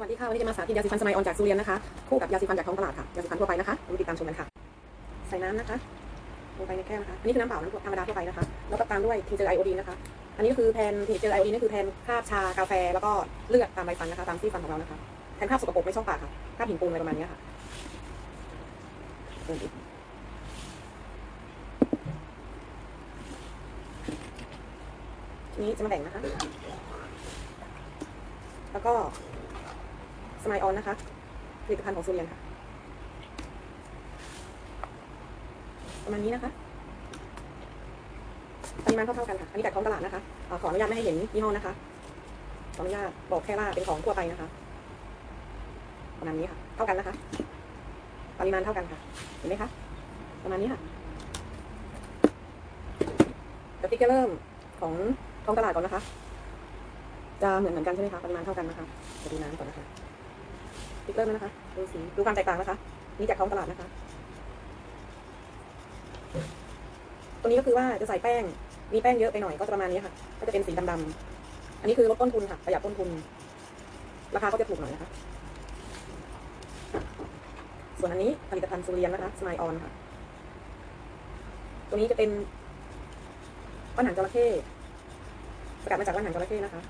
สวัสดีค่ะ วันนี้จะมาสาธิตยาสีฟันสมัยออนจากสุเรียนนะคะ คู่กับยาสีฟันจากท้องตลาดค่ะ ยาสีฟันทั่วไปนะคะมาติดตามชมกันค่ะ ใส่น้ำนะคะ ลงไปในแก้วนะคะ อันนี้คือน้ำเปล่าน้ำธรรมดาทั่วไปนะคะ แล้วก็ตามด้วยทีเจอไอโอดีนนะคะ อันนี้ก็คือแทนทีเจอไอโอดีนนี่คือแทนคราบชากาแฟ แล้วก็เลือดตามใบฟันนะคะ ตามซี่ฟันของเรานะคะ แทนคราบสกปรกในช่องปากค่ะ คราบหินปูนอะไรประมาณนี้ค่ะทีนี้จะมาแบ่งนะคะ แล้วก็ มายออนนะคะผลิตภัณฑ์ของซูเรียนค่ะ ประมาณนี้นะคะ ปริมาณเท่าๆกันค่ะ อันนี้จากท้องตลาดนะคะอขออนุญาตไม่ให้เห็นยี่ห้อนะคะ ขออนุญาตบอกแค่ว่าเป็นของทั่วไปนะคะ ประมาณนี้ค่ะ เท่ากันนะคะ ปริมาณเท่ากันค่ะ เห็นไหมคะ ประมาณนี้ค่ะเดี๋ยวติ๊กจะเริ่มของท้องตลาดก่อนนะคะ จะเหมือนเหมือนกันใช่ไหมคะ ปริมาณเท่ากันนะคะจะดูน้ำก่อนนะคะ ติ๊กเริ่มแล้วนะคะ ดูสี ดูความแตกต่างนะคะ นี่จากท้องตลาดนะคะตัวนี้ก็คือว่าจะใส่แป้ง มีแป้งเยอะไปหน่อยก็จะประมาณนี้ค่ะ ก็จะเป็นสีดำๆอันนี้คือลดต้นทุนค่ะ ประหยัดต้นทุน ราคาก็จะถูกหน่อยนะคะ ส่วนอันนี้ผลิตภัณฑ์ซูเรียนนะคะสมายออนค่ะ ตัวนี้จะเป็นว่านหางจระเข้สกัดมาจากว่านหางจระเข้นะคะ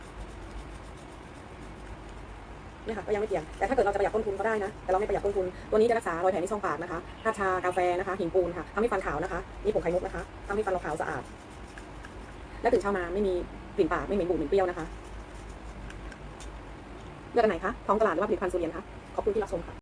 เนี่ยค่ะก็ยังไม่เกี่ยงแต่ถ้าเกิดเราจะประหยัดต้นทุนก็ได้นะ แต่เราไม่ประหยัดต้นทุน ตัวนี้จะรักษารอยแผลในช่องปากนะคะทาชากาแฟนะคะ หินปูนค่ะทำให้ฟันขาวนะคะนี่ผงไข่มุกนะคะทำให้ฟันเราขาวสะอาด และตื่นเช้ามาไม่มีกลิ่นปากไม่เหม็นบูดเหม็นเปรี้ยวนะคะเลือกอันไหนคะ ท้องตลาดหรือว่าผลิตภัณฑ์สูเรียนคะ ขอบคุณที่รับชมค่ะ